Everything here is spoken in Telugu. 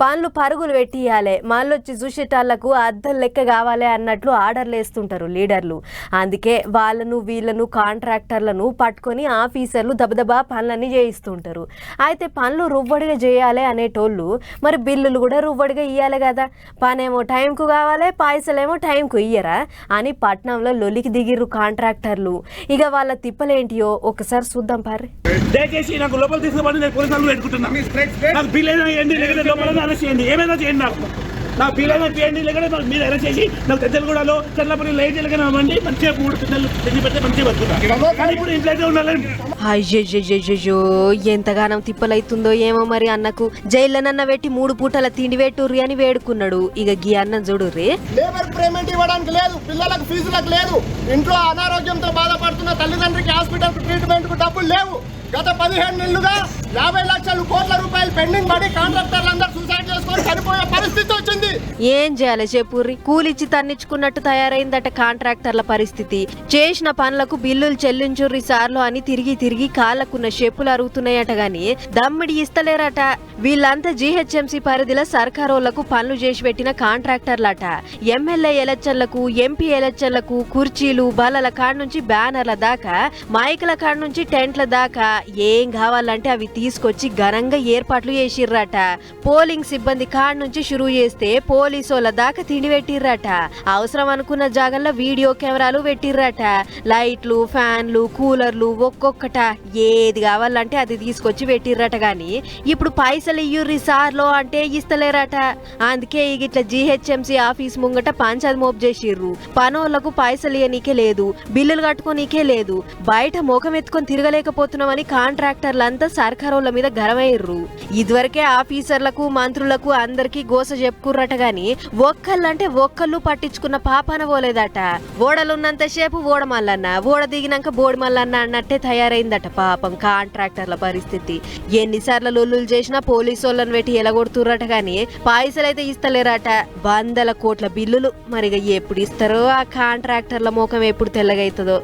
పనులు పరుగులు పెట్టియాలి మళ్ళీ వచ్చి చూసేటాళ్ళకు అద్దం లెక్క కావాలి అన్నట్లు ఆర్డర్లు వేస్తుంటారు లీడర్లు. అందుకే వాళ్ళను వీళ్ళను కాంట్రాక్టర్లను పట్టుకొని ఆఫీసర్లు దబదబా పనులన్నీ చేయిస్తుంటారు. అయితే పనులు రువ్వడిగా చేయాలి అనేటోళ్ళు మరి బిల్లులు కూడా రువ్వడిగా ఇయ్యాలి కదా. పనేమో టైంకు కావాలి పాయసలేమో టైంకు ఇయ్యరా అని పట్నంలో లొలికి దిగిర్రు కాంట్రాక్టర్లు. ఇక వాళ్ళ తిప్పలేంటియో ఒకసారి చూద్దాం పారి దయచేసి నాకు లోపల తీసుకుపోండి నేను బిల్ అయినా లోపల అరెస్ట్ చేయండి. ఏమైనా చేయండి నాకు. నా చేయండి లేకపోతే నాకు మీరు అరెస్ట్ చేసి నాకు తెచ్చలగూడలో చల్లపల్లి లైట్ అవ్వండి. మంచిగా మూడు పిల్లలు తెచ్చి పెడితే మంచిగా బతుకుతా కానీ ఇప్పుడు ఇంట్లో అయితే ఉండాలని. అయ్యయ్యయ్యో ఎంతగానం తిప్పలైతుందో ఏమో మరి అన్నకు. జైల్లోనన్న పెట్టి మూడు పూటల తిండి పెట్టుర్రి అని వేడుకున్నాడు. ఇక గీ అన్నం లేబర్ పేమెంట్ ఇవ్వడానికి లేదు. పిల్లలకు ఫీజులకు లేదు. ఇంట్లో అనారోగ్యంతో బాధపడుతున్న తల్లిదండ్రికి హాస్పిటల్ ట్రీట్మెంట్కు డబ్బులు లేవు. గత పదిహేను నెలలుగా యాభై లక్షలు కోట్ల రూపాయలు పెండింగ్ పడి కాంట్రాక్టర్లు ఏం చేయాలి చెప్పుర్రి కూలిచ్చి తన్నిచ్చుకున్నట్టు తయారైందట కాంట్రాక్టర్ల పరిస్థితి. చేసిన పనులకు బిల్లులు చెల్లించుర్రి సార్లు అని తిరిగి తిరిగి కాళ్ళకున్న చెప్పులు అరుగుతున్నాయట గాని దమ్మిడి ఇస్తలేరట. వీళ్ళంతా జీహెచ్ఎంసీ పరిధిలో సర్కారోళ్ళకు పనులు చేసి పెట్టిన కాంట్రాక్టర్లట. ఎమ్మెల్యే ఎలక్షన్లకు ఎంపీ ఎలక్షన్లకు కుర్చీలు బల్లల కాడ నుంచి బ్యానర్ల దాకా మైకుల కాడ నుంచి టెంట్ల దాకా ఏం కావాలంటే అవి తీసుకొచ్చి ఘనంగా ఏర్పాట్లు చేసిర్రట. పోలింగ్ సిబ్బంది కాడ నుంచి షురూ చేస్తే పోలీసోళ్ళ దాకా తిండి పెట్టిర్రట. అవసరం అనుకున్న జాగల్లో వీడియో కెమెరాలు పెట్టిర్రట. లైట్లు ఫ్యాన్లు కూలర్లు ఒక్కొక్కట. ఏది కావాలంటే అది తీసుకొచ్చి పెట్టిర్రట గాని ఇప్పుడు పైసలు ఇయ్యుర్రి సార్లో అంటే ఇస్తలేరట. అందుకే ఇట్లా జీహెచ్ఎంసీ ఆఫీస్ ముంగట పంచాది మోపు చేసిర్రు. పనోళ్ళకు పైసలు ఇయ్యనీకే లేదు బిల్లులు కట్టుకోనీకే లేదు. బయట ముఖం ఎత్తుకొని తిరగలేకపోతున్నామని కాంట్రాక్టర్లంతా సర్కారోళ్ళ మీద గరమయ్యర్రు ఇదివరకే ఆఫీసర్లకు మంత్రులకు అందరికీ గోస చెప్పుకుర్రట గాని ఒక్కళ్ళంటే ఒక్కళ్ళు పట్టించుకున్న పాపాన పోలేదట. ఓడలున్నంతసేపు ఓడ మల్లన్న ఓడ దిగినాక బోడి మల్లన్న అన్నట్టే తయారైందట పాపం కాంట్రాక్టర్ల పరిస్థితి. ఎన్నిసార్లు లొల్లులు చేసినా పోలీసు వాళ్ళని పెట్టి ఎలగొడుతురట గాని పాయసలైతే ఇస్తలేరట. వందల కోట్ల బిల్లులు మరిగా ఎప్పుడు ఇస్తారో ఆ కాంట్రాక్టర్ల మోకం ఎప్పుడు తెల్లగైతుందో.